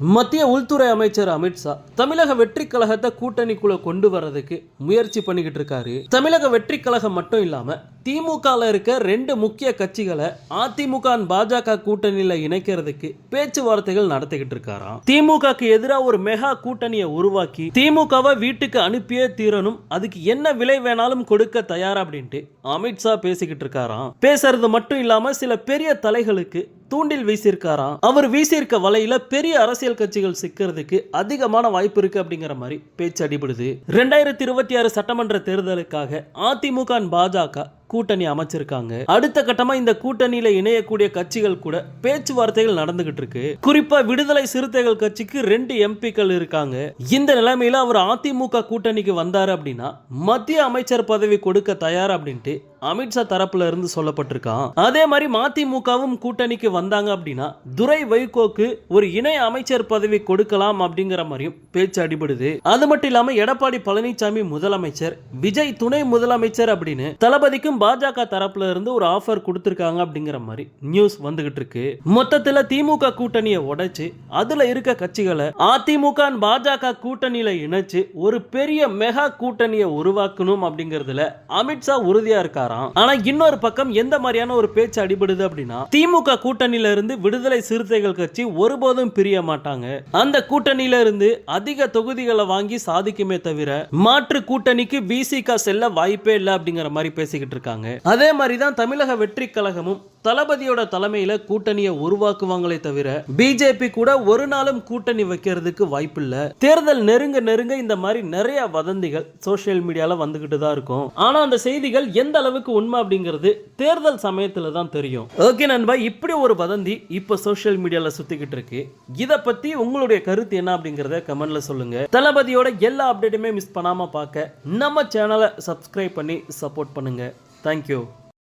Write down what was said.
மத்திய உள்துறை அமைச்சர் அமித்ஷா தமிழக வெற்றி கழகத்தை கூட்டணிக்குள்ள கொண்டு வர்றதுக்கு முயற்சி பண்ணிக்கிட்டு இருக்காரு. தமிழக வெற்றி கழகம் மட்டும் இல்லாம திமுகவில் இருக்க ரெண்டு முக்கிய கட்சிகளை அதிமுக பாஜக கூட்டணியில இணைக்கிறதுக்கு பேச்சுவார்த்தைகள் நடத்திக்கிட்டு இருக்காராம். திமுகக்கு எதிராக ஒரு மெகா கூட்டணியை உருவாக்கி திமுகவை வீட்டுக்கு அனுப்பியே தீரணும். அதுக்கு என்ன விலை வேணாலும் கொடுக்க தயாரா அப்படின்ட்டு அமித்ஷா பேசிக்கிட்டு இருக்காராம். பேசுறது மட்டும் இல்லாம சில பெரிய தலைகளுக்கு தூண்டில் வீசியிருக்காராம். அவர் வீசியிருக்க வலையில பெரிய அரசியல் கட்சிகள் சிக்கிறதுக்கு அதிகமான வாய்ப்பு இருக்கு அப்படிங்கிற மாதிரி பேச்சு அடிபடுது. ரெண்டாயிரத்தி இருபத்தி ஆறு சட்டமன்ற தேர்தலுக்காக அதிமுக பாஜக கூட்டணி அமைச்சிருக்காங்க. அடுத்த கட்டமா இந்த கூட்டணியில இணையக்கூடிய கட்சிகள் கூட பேச்சுவார்த்தைகள் நடந்துகிட்டு இருக்கு. குறிப்பா விடுதலை சிறுத்தைகள் கட்சிக்கு ரெண்டு எம்பிக்கள் இருக்காங்க. இந்த நிலைமையில அவர் அதிமுக கூட்டணிக்கு வந்தாரு அப்படின்னா மத்திய அமைச்சர் பதவி கொடுக்க தயார் அப்படின்ட்டு அமித்ஷா தரப்புல இருந்து சொல்லப்பட்டிருக்கான். அதே மாதிரி மதிமுகவும் கூட்டணிக்கு வந்தாங்க அப்படின்னா துரை வைகோக்கு ஒரு இணை அமைச்சர் பதவி கொடுக்கலாம் அப்படிங்கிற மாதிரியும் பேச்சு அடிபடுது. அது மட்டும் இல்லாம எடப்பாடி பழனிசாமி முதலமைச்சர் விஜய் துணை முதலமைச்சர் அப்படின்னு தளபதிக்கும் பாஜக தரப்புல இருந்து ஒரு ஆஃபர் கொடுத்திருக்காங்க அப்படிங்கிற மாதிரி நியூஸ் வந்துகிட்டு இருக்கு. மொத்தத்துல திமுக கூட்டணியை உடைச்சு அதுல இருக்க கட்சிகளை அதிமுக பாஜக கூட்டணியில இணைச்சு ஒரு பெரிய மெகா கூட்டணியை உருவாக்கணும் அப்படிங்கறதுல அமித்ஷா உறுதியா இருக்காராம் ஆனா இன்னொரு பக்கம் எந்த மாதிரியான ஒரு பேச்சு அடிபடுது அப்படின்னா திமுக கூட்டணியில இருந்து விடுதலை சிறுத்தைகள் கட்சி ஒருபோதும் பிரிய மாட்டாங்க. அந்த கூட்டணியில இருந்து அதிக தொகுதிகளை வாங்கி சாதிக்குமே தவிர மாற்று கூட்டணிக்கு விசிக செல்ல வாய்ப்பே இல்லை அப்படிங்கிற மாதிரி பேசிக்கிட்டு இருக்காங்க. அதே மாதிரி தான் தமிழக வெற்றி கழகமும் தளபதியோட தலைமையில கூட்டணியை உருவாக்குவாங்களே தவிர பிஜேபி கூட ஒரு நாளும் கூட்டணி வைக்கிறதுக்கு வாய்ப்பில்லை. தேர்தல் நெருங்க நெருங்க இந்த மாதிரி நிறைய வதந்திகள் சோஷியல் மீடியால வந்துகிட்டு தான் இருக்கும். ஆனா அந்த செய்திகள் எந்த அளவுக்கு உண்மை அப்படிங்கிறது தேர்தல் சமயத்துல தான் தெரியும். ஓகே நண்பா இப்படி ஒரு வதந்தி இப்ப சோஷியல் மீடியால சுத்திக்கிட்டு இருக்கு. இத பத்தி உங்களுடைய கருத்து என்ன அப்படிங்கறத கமெண்ட்ல சொல்லுங்க. தளபதியோட எல்லா அப்டேட்டுமே மிஸ் பண்ணாம பார்க்க நம்ம சேனலை சப்ஸ்கிரைப் பண்ணி சப்போர்ட் பண்ணுங்க. தேங்க்யூ